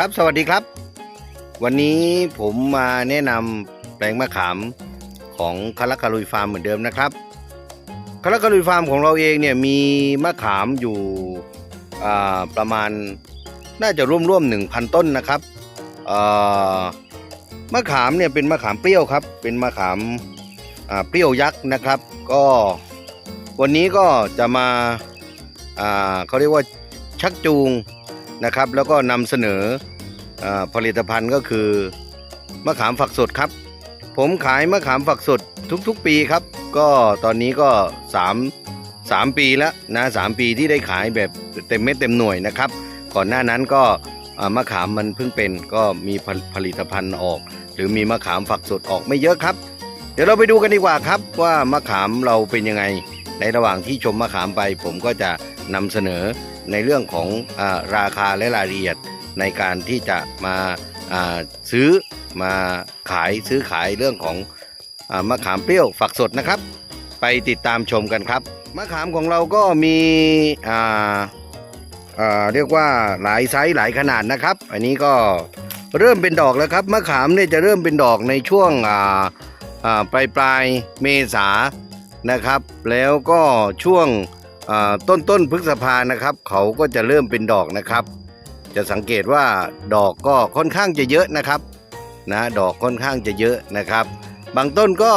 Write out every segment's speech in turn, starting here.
ครับสวัสดีครับ วันนี้ผมมาแนะนำแปลงมะขามของคาราคารุยฟาร์มเหมือนเดิมนะครับคาราคารุยฟาร์มของเราเองเนี่ยมีมะขามอยู่ประมาณน่าจะร่วมๆหนึ่งพันต้นนะครับมะขามเนี่ยเป็นมะขามเปรี้ยวครับ เป็นมะขามเปรี้ยวยักษ์นะครับ ก็วันนี้ก็จะมาเขาเรียกว่าชักจูง นะครับ แล้วก็นำเสนออผลิตภัณฑ์ก็คือมะขามฝักสดครับ ผมขายมะขามฝักสดทุกๆปีครับ ก็ตอนนี้ก็ 3 3 ปีแล้วนะสามปีที่ได้ขายแบบเต็มเม็ดเต็มหน่วยนะครับ ก่อนหน้านั้นก็มะขามมันเพิ่งเป็นก็มีผลผลิตภัณฑ์ออก หรือมีมะขามฝักสดออกไม่เยอะครับ เดี๋ยวเราไปดูกันดีกว่าครับว่ามะขามเราเป็นยังไง ในระหว่างที่ชมมะขามไป ผมก็จะนำเสนอ ในเรื่องของอราคาและรายละเอียดในการที่จะมาซื้อมาขายซื้อขายเรื่องของอมะขามเปรี้ยวฝักสดนะครับ ไปติดตามชมกันครับ มะขามของเราก็มีเรียกว่าหลายไซส์หลายขนาดนะครับ อันนี้ก็เริ่มเป็นดอกแล้วครับมะขามเนี่ยจะเริ่มเป็นดอกในช่วงปลายปลายเมษานะครับ แล้วก็ช่วง ต้นต้นพฤษภานะครับ เขาก็จะเริ่มเป็นดอกนะครับ จะสังเกตว่าดอกก็ค่อนข้างจะเยอะนะครับนะดอกค่อนข้างจะเยอะนะครับ บางต้นก็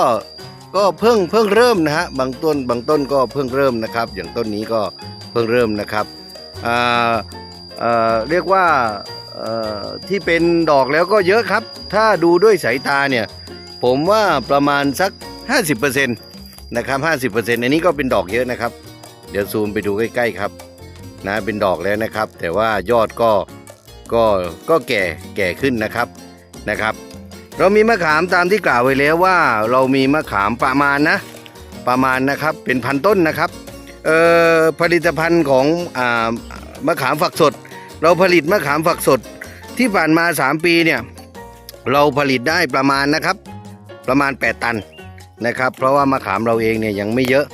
ก็เพิ่งเพิ่งเริ่มนะฮะบางต้นบางต้นก็เพิ่งเริ่มนะครับ อย่างต้นนี้ก็เพิ่งเริ่มนะครับอ่าเอ่อเรียกว่าอ่อที่เป็นดอกแล้วก็เยอะครับ ถ้าดูด้วยสายตาเนี่ย ผมว่าประมาณสัก 50%นะครับ 50%อันนี้ก็เป็นดอกเยอะนะครับ เดี๋ยวซูมไปดูใกล้ๆครับนะเป็นดอกแล้วนะครับ แต่ว่ายอดก็ก็ก็แก่แก่ขึ้นนะครับนะครับ เรามีมะขามตามที่กล่าวไว้แล้วว่า เรามีมะขามประมาณนะ ประมาณนะครับเป็นพันต้นนะครับเอ่อผลิตภัณฑ์ของอ่ามะขามฝักสด เราผลิตมะขามฝักสดที่ผ่านมา 3 ปีเนี่ยเราผลิตได้ประมาณนะครับ ประมาณ 8 ตันนะครับ เพราะว่ามะขามเราเองเนี่ยยังไม่เยอะ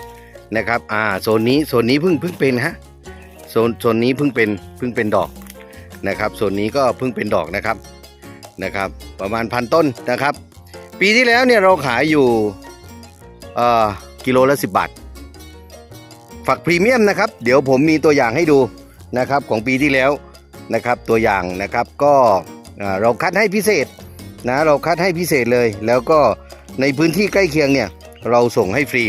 นะครับ อ่าโซนนี้โซนนี้เพิ่งเพิ่งเป็นฮะโซนโซนนี้เพิ่งเป็นเพิ่งเป็นดอกนะครับโซนนี้ก็เพิ่งเป็นดอกนะครับนะครับ ประมาณพันต้นนะครับ ปีที่แล้วเนี่ยเราขายอยู่เอ่อกิโลละสิบบาทฝักพรีเมียมนะครับ เดี๋ยวผมมีตัวอย่างให้ดูนะครับของปีที่แล้วนะครับตัวอย่างนะครับก็อ่าเราคัดให้พิเศษนะเราคัดให้พิเศษเลย แล้วก็ในพื้นที่ใกล้เคียงเนี่ยเราส่งให้ฟรี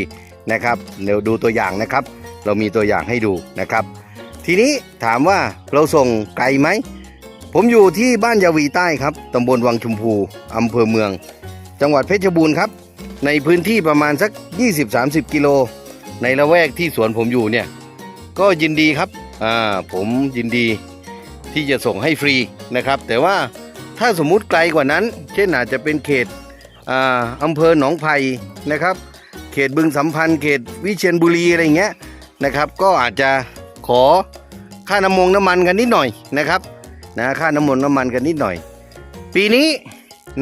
นะครับเดี๋ยวดูตัวอย่างนะครับ เรามีตัวอย่างให้ดูนะครับ ทีนี้ถามว่าเราส่งไกลไหม ผมอยู่ที่บ้านยาวีใต้ครับตำบลวังชมพูอำเภอเมือง จังหวัดเพชรบูรณ์ครับ ในพื้นที่ประมาณสัก 20-30 กิโล ในละแวกที่สวนผมอยู่เนี่ย ก็ยินดีครับอ่าผมยินดีที่จะส่งให้ฟรีนะครับ แต่ว่าถ้าสมมุติไกลกว่านั้น เช่นอาจจะเป็นเขตอ่าอำเภอหนองไผ่นะครับ เขตบึงสัมพันธ์เขตวิเชียรบุรีอะไรเงี้ยนะครับ ก็อาจจะขอค่าน้ำมงน้ำมันกันนิดหน่อยนะครับนะค่าน้ำมันน้ำมันกันนิดหน่อย ปีนี้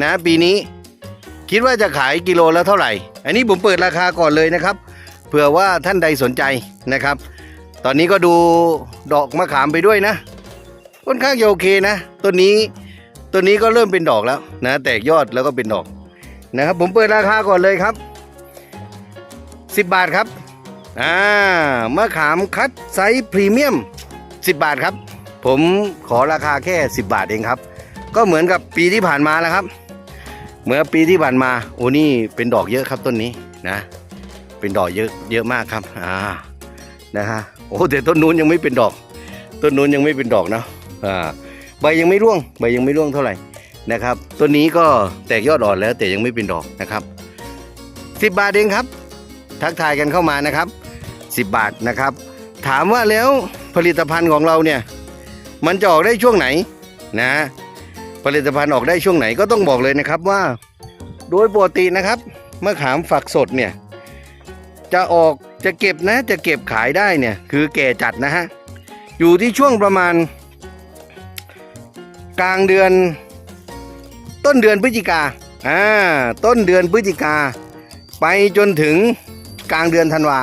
นะปีนี้คิดว่าจะขายกิโลละเท่าไหร่ อันนี้ผมเปิดราคาก่อนเลยนะครับเผื่อว่าท่านใดสนใจนะครับ ตอนนี้ก็ดูดอกมะขามไปด้วยนะค่อนข้างโอเคนะต้นนี้ต้นนี้ก็เริ่มเป็นดอกแล้วนะ แตกยอดแล้วก็เป็นดอกนะครับ ผมเปิดราคาก่อนเลยครับ 10 บาทครับอ่ามะขามคัดไซส์พรีเมียม 10 บาทครับ ผมขอราคาแค่ 10 บาทเองครับ ก็เหมือนกับปีที่ผ่านมาแล้วครับเมื่อปีที่ผ่านมาโอ้นี่เป็นดอกเยอะครับต้นนี้นะ เป็นดอกเยอะเยอะมากครับอ่านะฮะโอ้แต่ต้นนู้นยังไม่เป็นดอก ต้นนู้นยังไม่เป็นดอกนะอ่าใบยังไม่ร่วงใบยังไม่ร่วงเท่าไหร่นะครับต้นนี้ก็แตกยอดอ่อนแล้วแต่ยังไม่เป็นดอกนะครับ 10 บาทเองครับ ทักทายกันเข้ามานะครับ 10 บาทนะครับ ถามว่าแล้วผลิตภัณฑ์ของเราเนี่ยมันจะออกได้ช่วงไหนนะผลิตภัณฑ์ออกได้ช่วงไหนก็ต้องบอกเลยนะครับว่า โดยปกตินะครับมะขามฝักสดเนี่ยจะออกจะเก็บนะจะเก็บขายได้เนี่ยคือแก่จัดนะฮะอยู่ที่ช่วงประมาณ กลางเดือน ต้นเดือนพฤศจิกาอ่าต้นเดือนพฤศจิกา ไปจนถึง กลางเดือนธันวา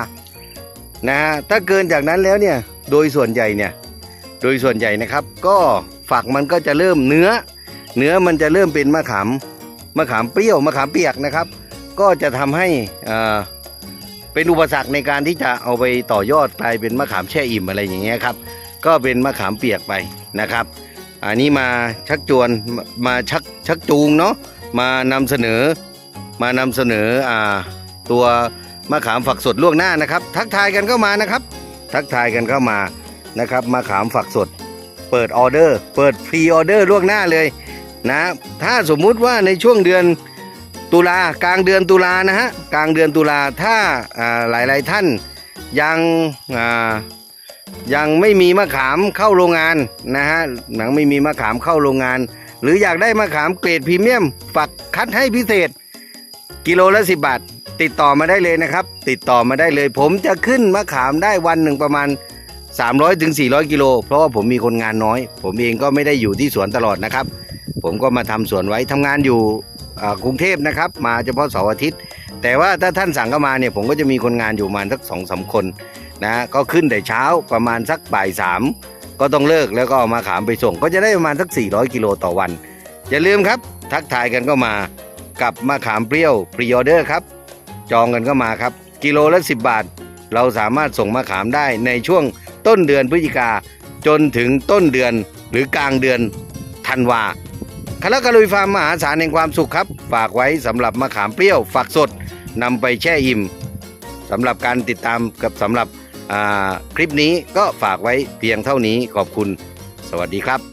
นะฮะถ้าเกินจากนั้นแล้วเนี่ยโดยส่วนใหญ่เนี่ยโดยส่วนใหญ่นะครับ ก็ฝักมันก็จะเริ่มเนื้อ เนื้อมันจะเริ่มเป็นมะขามมะขามเปรี้ยวมะขามเปียกนะครับ ก็จะทำให้อ่าเป็นอุปสรรคในการที่จะเอาไปต่อยอดกลายเป็นมะขามแช่อิ่มอะไรอย่างเงี้ยครับ ก็เป็นมะขามเปียกไปนะครับ อันนี้มาชักจวนมามาชักชักจูงเนาะมานำเสนอมานำเสนออ่าตัว มะขามฝักสดล่วงหน้านะครับ ทักทายกันเข้ามานะครับ ทักทายกันเข้ามานะครับมะขามฝักสด เปิดออเดอร์ เปิดพรีออเดอร์ล่วงหน้าเลยนะถ้าสมมุติว่าในช่วงเดือนตุลากลางเดือนตุลานะฮะกลางเดือนตุลาถ้าอ่ายหลายท่านยังยังไม่มีมะขามเข้าโรงงานนะฮะหนังไม่มีมะขามเข้าโรงงาน หรืออยากได้มะขามเกรดพรีเมียมฝักคัดให้พิเศษ กิโลละ10บาท ติดต่อมาได้เลยนะครับ ติดต่อมาได้เลย ผมจะขึ้นมะขามได้วันหนึ่งประมาณ 300ถึง400 กิโล เพราะว่าผมมีคนงานน้อย ผมเองก็ไม่ได้อยู่ที่สวนตลอดนะครับ ผมก็มาทำสวนไว้ทำงานอยู่กรุงเทพนะครับ มาเฉพาะเสาร์อาทิตย์ แต่ว่าถ้าท่านสั่งเข้ามาเนี่ยผมก็จะมีคนงานอยู่ประมาณสักสองสามคนนะก็ขึ้นแต่เช้าประมาณสักบ่ายสามก็ต้องเลิกแล้วก็เอามาขามไปส่ง ก็จะได้ประมาณสัก400กิโลต่อวันอย่าลืมครับ ทักทายกันก็มา กับมะขามเปรี้ยวพรีออเดอร์ครับ จองกันก็มาครับ กิโลละ 10 บาท เราสามารถส่งมะขามได้ในช่วงต้นเดือนพฤศจิกาจนถึงต้นเดือนหรือกลางเดือนธันวาคณะกะลุยฟาร์มมหาศาลแห่งความสุขครับ ฝากไว้สำหรับมะขามเปรี้ยวฝักสดนำไปแช่อิ่มสำหรับการติดตามกับสำหรับคลิปนี้ก็ฝากไว้เพียงเท่านี้ขอบคุณ สวัสดีครับ